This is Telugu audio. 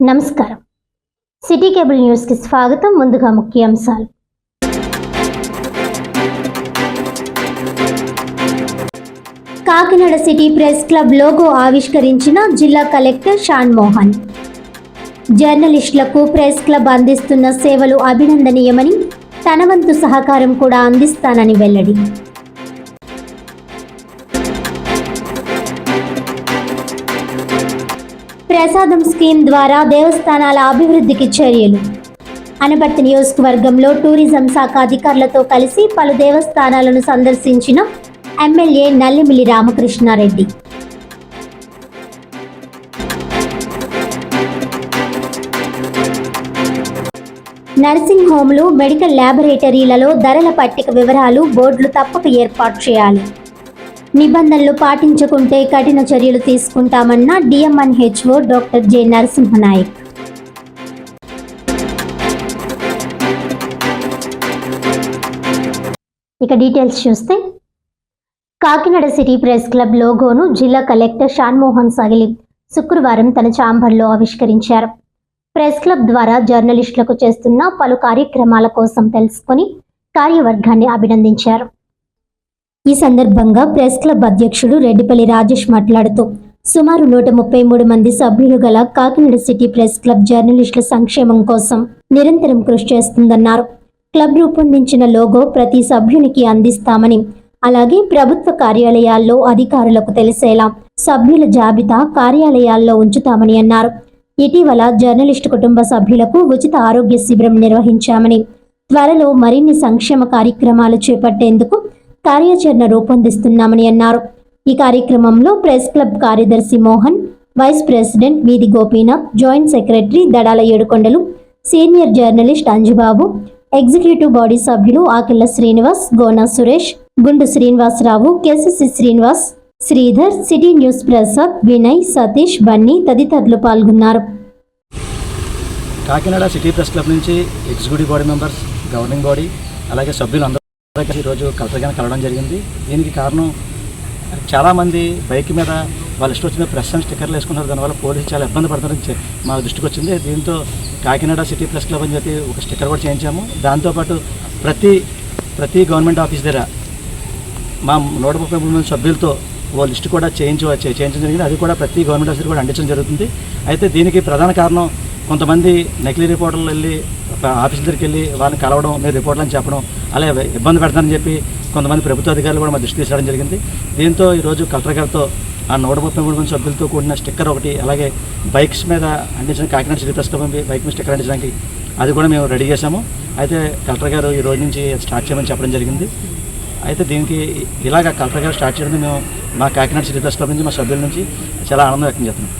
నమస్కారం. సిటీ కేబుల్ న్యూస్కి స్వాగతం. ముందుగా ముఖ్యాంశాలు. Kakinada city press club logo ఆవిష్కరించిన జిల్లా కలెక్టర్ షాన్ మోహన్. జర్నలిస్టులకు ప్రెస్ క్లబ్ అందిస్తున్న సేవలు అభినందనీయమని తన వంతు సహకారం కూడా అందిస్తానని వెల్లడి. ప్రసాదం స్కీమ్ ద్వారా దేవస్థానాల అభివృద్ధికి చర్యలు. అనపర్తి నియోజకవర్గంలో టూరిజం శాఖ అధికారులతో కలిసి పలు దేవస్థానాలను సందర్శించిన ఎమ్మెల్యే నల్లిమిల్లి రామకృష్ణారెడ్డి. నర్సింగ్ హోమ్లు మెడికల్ ల్యాబొరేటరీలలో ధరల పట్టిక వివరాలు బోర్డులు తప్పక ఏర్పాటు చేయాలి. నిబంధనలు పాటించకుంటే కఠిన చర్యలు తీసుకుంటామన్న డిఎంఎన్హెచ్ఓ డాక్టర్ జె నరసింహనాయక్. ఇక డీటెయిల్స్ చూస్తే కాకినాడ సిటీ ప్రెస్ క్లబ్ లోగోను జిల్లా కలెక్టర్ షాన్మోహన్ సగిలి శుక్రవారం తన ఛాంబర్లో ఆవిష్కరించారు. ప్రెస్ క్లబ్ ద్వారా జర్నలిస్టులకు చేస్తున్న పలు కార్యక్రమాల కోసం తెలుసుకొని కార్యవర్గాన్ని అభినందించారు. ఈ సందర్భంగా ప్రెస్ క్లబ్ అధ్యక్షుడు రెడ్డిపల్లి రాజేష్ మాట్లాడుతూ సుమారు నూట ముప్పై మూడు మంది సభ్యులు గల కాకినాడ సిటీ ప్రెస్ క్లబ్ జర్నలిస్టుల సంక్షేమం కోసం నిరంతరం కృషి చేస్తుందన్నారు. క్లబ్ రూపొందించిన లోగో ప్రతి సభ్యునికి అందిస్తామని అలాగే ప్రభుత్వ కార్యాలయాల్లో అధికారులకు తెలిసేలా సభ్యుల జాబితా కార్యాలయాల్లో ఉంచుతామని అన్నారు. ఇటీవల జర్నలిస్టు కుటుంబ సభ్యులకు ఉచిత ఆరోగ్య శిబిరం నిర్వహించామని త్వరలో మరిన్ని సంక్షేమ కార్యక్రమాలు చేపట్టేందుకు కార్యాచరణ రూపొందిస్తున్నామని అన్నారు. ఈ కార్యక్రమంలో ప్రెస్ క్లబ్ కార్యదర్శి Mohan vice president Veedhi Gopinath joint secretary Dadala Edukondalu senior journalist Anjubabu executive body సభ్యులు Akilla Srinivas Gona Suresh Gundu Srinivasarao KCC Srinivas Sridhar city news Prasad Vinay Satish Bunny తదితరులు పాల్గొన్నారు. కాకినాడ సిటీ ప్రెస్ క్లబ్ నుంచి executive body members governing body అలాగే సభ్యులు ఈరోజు కలెక్టర్ గారిని కలవడం జరిగింది. దీనికి కారణం చాలామంది బైక్ మీద వాళ్ళ ఇష్టం వచ్చిన ప్రెస్ అండ్ స్టిక్కర్లు వేసుకున్నారు దానివల్ల పోలీసులు చాలా ఇబ్బంది పడుతున్నారని మా దృష్టికి వచ్చింది. దీంతో కాకినాడ సిటీ ప్రెస్ క్లబ్ అని చెప్పి ఒక స్టిక్కర్ కూడా చేయించాము. దాంతోపాటు ప్రతి ప్రతి గవర్నమెంట్ ఆఫీస్ దగ్గర మా నూట ముప్పై మూడు మంది సభ్యులతో ఓ లిస్ట్ కూడా చేయించ చేయించడం జరిగింది. అది కూడా ప్రతి గవర్నమెంట్ ఆఫీసర్ కూడా అందించడం జరుగుతుంది. అయితే దీనికి ప్రధాన కారణం కొంతమంది నకిలీ రిపోర్టర్లు వెళ్ళి ఆఫీస్ దగ్గరికి వెళ్ళి వాళ్ళని కలవడం మీరు రిపోర్ట్లను చెప్పడం అలా ఇబ్బంది పెడతానని చెప్పి కొంతమంది ప్రభుత్వ అధికారులు కూడా మా దృష్టి తీసుకురావడం జరిగింది. దీంతో ఈరోజు కలెక్టర్ గారితో ఆ నూట ముప్పై మూడు మంది సభ్యులతో కూడిన స్టిక్కర్ ఒకటి అలాగే బైక్స్ మీద అందించిన కాకినాడ సిటీ బైక్ మీద స్టిక్కర్ అందించడానికి అది కూడా మేము రెడీ చేసాము అయితే కలెక్టర్ గారు ఈ రోజు నుంచి స్టార్ట్ చేయమని చెప్పడం జరిగింది. అయితే దీనికి ఇలాగ కలెక్టర్ గారు స్టార్ట్ చేయడం మేము మా కాకినాడ సిటీ ప్రెస్ నుంచి మా సభ్యుల నుంచి చాలా ఆనందం వ్యక్తం చేస్తున్నాం.